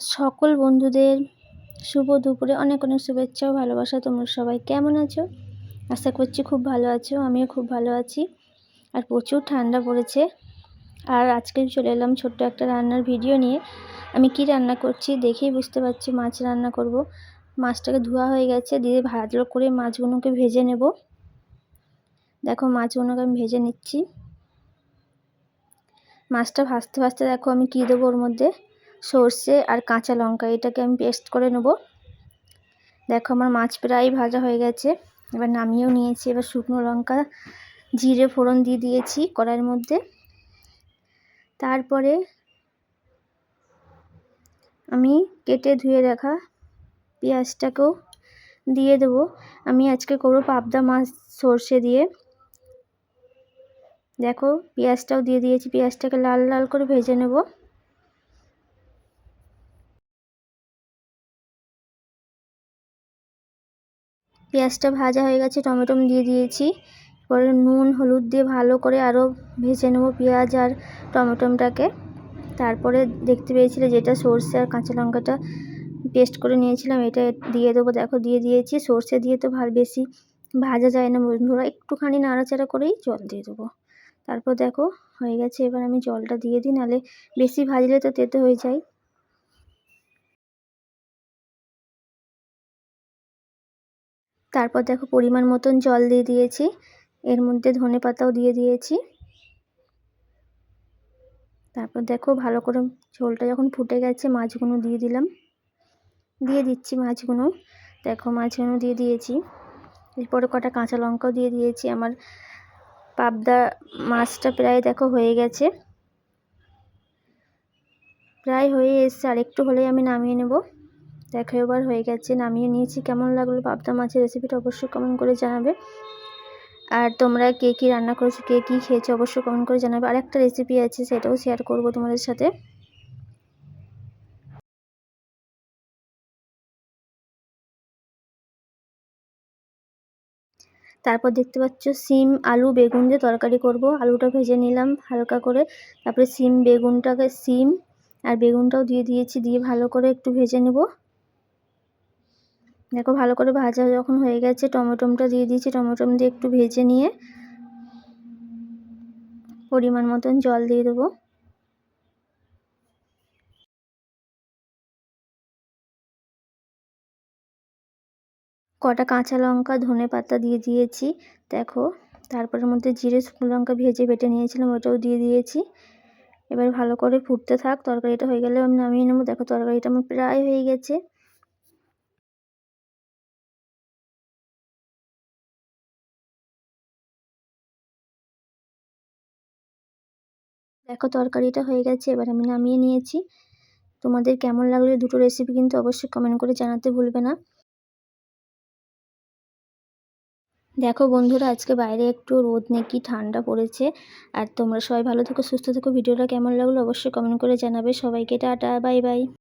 সকল বন্ধুদের শুভ দুপুরে অনেক অনেক শুভেচ্ছা ও ভালোবাসা। তোমরা সবাই কেমন আছো? আশা করছি খুব ভালো আছো, আমিও খুব ভালো আছি। আর প্রচুর ঠান্ডা পড়েছে। আর আজকে চলে এলাম ছোট্ট একটা রান্নার ভিডিও নিয়ে। আমি কি রান্না করছি দেখেই বুঝতে পারছি মাছ রান্না করব। মাছটাকে ধোয়া হয়ে গেছে, দিয়ে ভালো করে মাছগুলোকে ভেজে নেব। দেখো মাছগুলোকে আমি ভেজে নিচ্ছি। মাছটা ভাজতে ভাজতে দেখো আমি কী দেবো ওর মধ্যে? সর্ষে আর কাঁচা লঙ্কা, এটাকে আমি পেস্ট করে নেব। দেখো আমার মাছ প্রায় ভাজা হয়ে গেছে। এবার নামিয়েও নিয়েছি, এবার শুকনো লঙ্কা, জিরে ফোড়ন দিয়ে দিয়েছি কড়াইয়ের মধ্যে। তারপরে আমি কেটে ধুয়ে রাখা পেঁয়াজটাকেও দিয়ে দেবো। আমি আজকে করব পাবদা মাছ সর্ষে দিয়ে। দেখো পেঁয়াজটাও দিয়ে দিয়েছি, পেঁয়াজটাকে লাল লাল করে ভেজে নেব। পেঁয়াজটা ভাজা হয়ে গেছে, টমেটো দিয়ে দিয়েছি। পরে নুন, হলুদ দিয়ে ভালো করে আরও ভেজে নেব পেঁয়াজ আর টমেটোটাকে। তারপরে দেখতে পেয়েছিলে যেটা সর্ষে আর কাঁচা লঙ্কাটা পেস্ট করে নিয়েছিলাম, এটা দিয়ে দেবো। দেখো, দিয়ে দিয়েছি। সর্ষে দিয়ে তো ভালো বেশি ভাজা যায় না বন্ধুরা, একটুখানি নাড়াচাড়া করেই জল দিয়ে দেবো। তারপর দেখো, হয়ে গেছে। এবার আমি জলটা দিয়ে দিই নাহলে বেশি ভাজলে তো তেতে হয়ে যায়। তারপর দেখো পরিমাণ মতন জল দিয়ে দিয়েছি। এর মধ্যে ধনে পাতাও দিয়ে দিয়েছি। তারপর দেখো ভালো করে ঝোলটা যখন ফুটে গেছে, মাছগুলো দিয়ে দিলাম। দিয়ে দিচ্ছি মাছগুলো। দেখো মাছগুলো দিয়ে দিয়েছি। এরপরে কটা কাঁচা লঙ্কাও দিয়ে দিয়েছি। আমার পাবদা মাছটা প্রায় দেখো হয়ে গেছে। প্রায় হয়ে এসছে। আর একটু হলেই আমি নামিয়ে নেব। দেখো, এবার হয়ে গেছে, নামিয়ে নিয়েছি। কেমন লাগল পাবদা মাছের রেসিপিটা অবশ্যই কমেন্ট করে জানাবে। আর তোমরা কে কী রান্না করেছ, কে কী খেয়েছো, অবশ্যই কমেন্ট করে জানাবে। আর একটা রেসিপি আছে, সেটাও শেয়ার করব তোমাদের সাথে। তারপর দেখতে পাচ্ছ, সিম, আলু, বেগুন দিয়ে তরকারি করব। আলুটা ভেজে নিলাম হালকা করে। তারপরে সিম, বেগুনটাকে, সিম আর বেগুনটাও দিয়ে দিয়েছি, দিয়ে ভালো করে একটু ভেজে নেব। দেখো ভালো করে ভাজা যখন হয়ে গেছে, টমেটোমটা দিয়ে দিয়েছি। টমেটোম দিয়ে একটু ভেজে নিয়ে পরিমাণ মতন জল দিয়ে দেবো। কটা কাঁচা লঙ্কা, ধনে পাতা দিয়ে দিয়েছি, দেখো। তারপরের মধ্যে জিরে, শুকনো লঙ্কা ভেজে বেটে নিয়েছিলাম, ওটাও দিয়ে দিয়েছি। এবার ভালো করে ফুটতে থাক, তরকারিটা হয়ে গেলে আমি নামিয়ে নেব। দেখো তরকারিটা আমার প্রায় হয়ে গেছে। দেখো তরকারিটা হয়ে গেছে, এবার আমি নামিয়ে নিয়েছি। তোমাদের কেমন লাগল দুটো রেসিপি কিন্তু অবশ্যই কমেন্ট করে জানাতে ভুলবে না। দেখো বন্ধুরা, আজকে বাইরে একটু রোদ নাকি ঠান্ডা পড়েছে, আর তোমরা সবাই ভালো থেকো, সুস্থ থেকো। ভিডিওটা কেমন লাগল অবশ্যই কমেন্ট করে জানাবে। সবাইকে টাটা বাই বাই